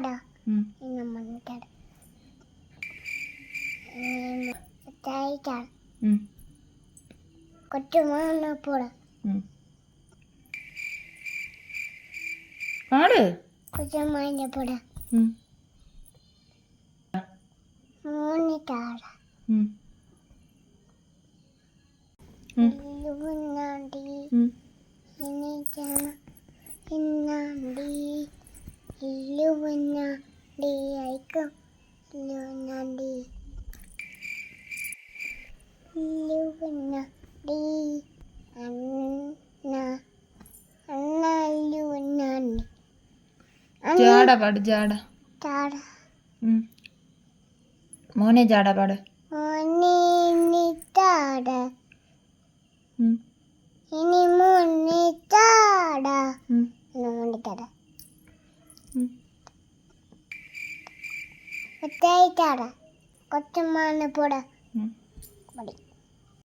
പോട. ഉം. പാട്. മൂന്ന് ചാട ഉം. ഉം. ഇലുവനാണ്ടി ഉം. അന്ന അന്ന ജാട പാട് ജാട. മോനെ ജാട പാട്. മോനെ ഉം. ഇനി മോനെ ഉം. മോനെ ചാട കൊച്ചായി പോടാ.